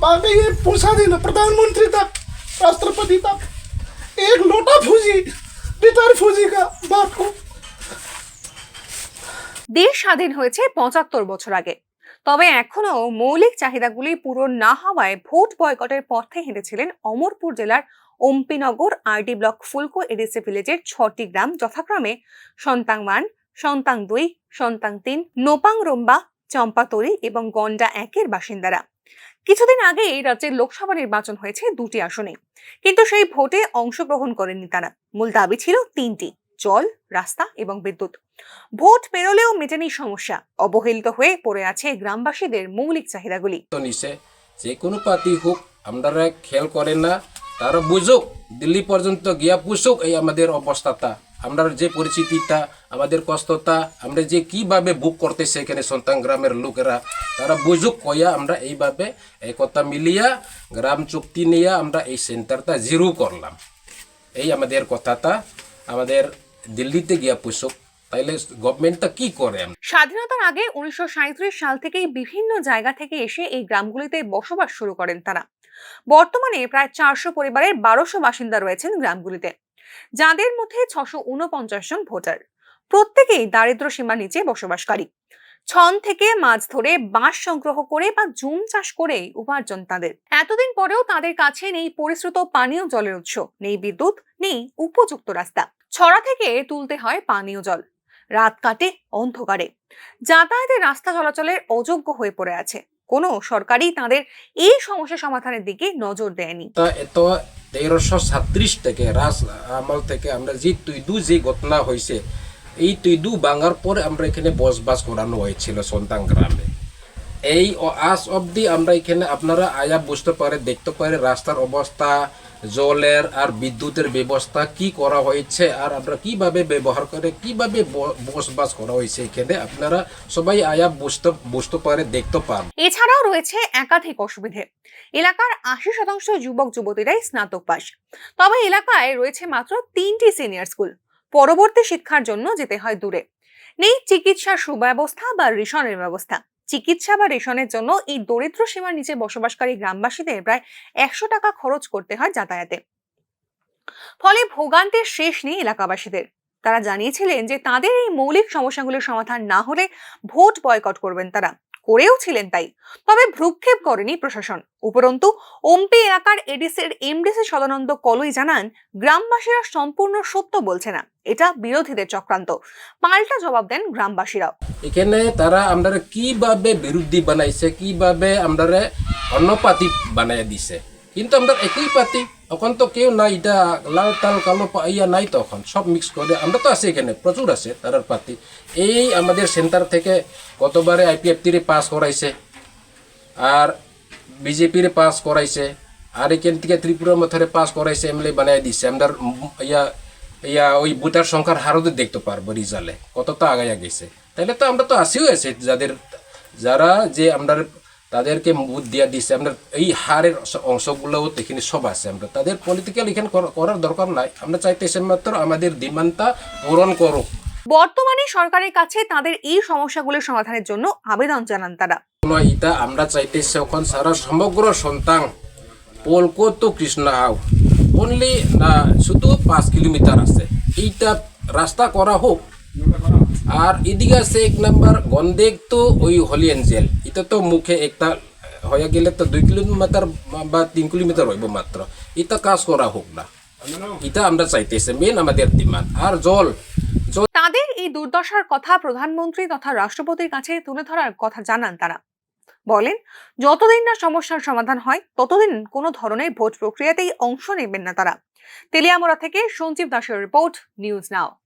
बाबे ये पहुंचा देना प्रधानमंत्री तक राष्ट्रपति तक एक लोटा फूजी रिटायर फौजी का बाप को দেশ স্বাধীন হয়েছে পঁচাত্তর বছর আগে তবে এখনো মৌলিক চাহিদাগুলি পূরণ না হওয়ায় ভোট বয়কটের পথে হেঁটেছিলেন অমরপুর জেলার অম্পিনগর আরডি ব্লক ফুলকো এডিসি ভিলেজের ছটি গ্রাম যথাক্রমে সন্তাং ওয়ান সন্তাং দুই সন্তাং তিন নোপাং রোম্বা চম্পাতরি এবং গন্ডা একের বাসিন্দারা কিছুদিন আগে এই রাজ্যের লোকসভা নির্বাচন হয়েছে দুটি আসনে। কিন্তু সেই ভোটে অংশগ্রহণ করেননি তারা। মূল দাবি ছিল তিনটি, জল, রাস্তা এবং বিদ্যুৎ। ভোট পেরোলেও মেটেনি সমস্যা। অবহেলিত হয়ে পড়ে আছে গ্রামবাসীদের মৌলিক চাহিদাগুলি। যে কোনো পার্টি হোক আমরা খেয়াল করেন না, তারা বুঝুক, দিল্লি পর্যন্ত গিয়া পুষুক এই আমাদের অবস্থাটা। আমরা যে পরিচিতিটা, আমাদের কষ্টটা, আমরা যে কীভাবে বুক করতেছে এখানে সন্তান গ্রামের লোকেরা, তারা বুঝুক কইয়া আমরা এইভাবে একতা মিলিয়া, গ্রাম চুক্তি নিয়ে আমরা এই সেন্টারটা জিরো করলাম। এই আমাদের কথাটা আমাদের দিল্লিতে গিয়া পুষুক, তাইলে গভর্নমেন্টটা কি করে স্বাধীনতার আগে উনিশশো সাঁইত্রিশ সাল থেকেই বিভিন্ন জায়গা থেকে এসে এই গ্রামগুলিতে বসবাস শুরু করেন তারা। বর্তমানে প্রায় চারশো পরিবারের বারোশো বাসিন্দা রয়েছেন গ্রামগুলিতে। যাদের মধ্যে ছশো উনপঞ্চাশ জন ভোটার। প্রত্যেকেই দারিদ্র সীমার নিচে বসবাসকারী। ছন থেকে মাছ ধরে, বাঁশ সংগ্রহ করে বা জুম চাষ করে উপার্জন তাদের। এতদিন পরেও তাদের কাছে নেই পরিশ্রুত পানীয় জলের উৎস, নেই বিদ্যুৎ, নেই উপযুক্ত রাস্তা। ছড়া থেকে তুলতে হয় পানীয় জল। রাত কাটে অন্ধকারে। যাতায়াতের রাস্তা চলাচলের অযোগ্য হয়ে পড়ে আছে। কোনো সরকারই তাদের এই সমস্যা সমাধানের দিকে নজর দেয়নি। তো তেরোশো ছাত্রিশ থেকে রাজ আমল থেকে আমরা যে তুইদু যে ঘটনা হয়েছে এই তুইদু বাঙার পরে আমরা এখানে বসবাস করানো হয়েছিল সন্তান গ্রামে। এই আজ অবধি আমরা এখানে আপনারা আয়া বুঝতে পারে, দেখতে পারে রাস্তার অবস্থা জলের আর বিদ্যুতের ব্যবস্থা কি করা হয়েছে আর আমরা কীভাবে ব্যবহার করে, কীভাবে বসবাস করা হয়েছে এখানে, আপনারা সবাই আয়া বুঝতে বুঝতে পারে, দেখতে পান। এছাড়াও রয়েছে একাধিক অসুবিধে। এলাকার আশি শতাংশ যুবক, যুবতীরাই স্নাতক পাস। তবে এলাকায় রয়েছে মাত্র তিনটি সিনিয়র স্কুল পরবর্তী শিক্ষার জন্য যেতে হয় দূরে। নেই চিকিৎসার সুব্যবস্থা বা রেশনের ব্যবস্থা। চিকিৎসা বা রেশনের জন্য এই দরিদ্র সীমার নিচে বসবাসকারী গ্রামবাসীদের প্রায় একশো টাকা খরচ করতে হয় যাতায়াতে। ফলে ভোগান্তির শেষ নেই এলাকাবাসীদের। তারা জানিয়েছিলেন যে তাদের এই মৌলিক সমস্যাগুলোর সমাধান না হলে ভোট বয়কট করবেন তারা। করেও ছিলেন তাই। তবে ভ্রুক্ষেপ করেনি প্রশাসন। উপরন্তু, ওমপি এলাকার এডিসির এমডিসি সদানন্দ কলই জানান, গ্রামবাসীরা সম্পূর্ণ সত্য বলছে না। এটা বিরোধীদের চক্রান্ত। পাল্টা জবাব দেন গ্রামবাসীরাও। এখানে তারা আমরা কীভাবে বিরোধী বানাইছে, কীভাবে আমরা অন্য পাতি বানাই দিছে? কিন্তু আমরা একই পাতি, এখন তো কেউ নাই, এটা লাল তাল কালো ইয়া নাই তখন সব মিক্স করে। আমরা তো আছে এখানে, প্রচুর আছে তারার পাতি। এই আমাদের সেন্টার থেকে গতবারে আইপিএফ টিরে পাস করাইছে, আর বিজেপির পাস করাইছে, আর এখান থেকে ত্রিপুরার মধ্যে পাস করাইছে এমএলএ বানাই দিছে। আমরা ইয়া ইয়া ওই বুটার সংখ্যার হারও তো দেখতে পারব রিজাল্টে কতটা আগাইয়া গেছে। তাহলে তো আমরা তো আসিও আছে যাদের, যারা যে আমরা তাদেরকে বুথ দিয়া দিছে। আমরা এই হারের অংশগুলোও এখানে সব আছে। আমরা তাদের পলিটিক্যাল এখানে করার দরকার নাই। আমরা চাইতেছি মাত্র আমাদের ডিমান্ডটা পূরণ করুক। বর্তমানে সরকারের কাছে তাদের এই সমস্যাগুলোর সমাধানের জন্য আবেদন জানান তারা। ইটা আমরা চাইতেছি এখন সারা সমগ্র সন্তান পলকো তো কৃষ্ণ হাও। অনলি না শুধু পাঁচ কিলোমিটার আছে। এইটা রাস্তা করা হোক। আর এদিকে আছে এক নাম্বার, গন্দেক তো ওই হলি এঞ্জেল। এটা তো মুখে একটা, হয়ে গেলে তো দুই কিলোমিটার বা তিন কিলোমিটার হইব মাত্র। এটা কাজ করা হোক না। এটা আমরা চাইতেছি মেন আমাদের ডিমান্ড আর জল তাদের এই দুর্দশার কথা প্রধানমন্ত্রী তথা রাষ্ট্রপতির কাছে তুলে ধরার কথা জানান তারা। বলেন, যতদিন না সমস্যার সমাধান হয়, ততদিন কোনো ধরনের ভোট প্রক্রিয়াতেই অংশ নেবেন না তারা। তেলিয়ামোড়া থেকে সঞ্জীব দাসের রিপোর্ট, নিউজ নাও।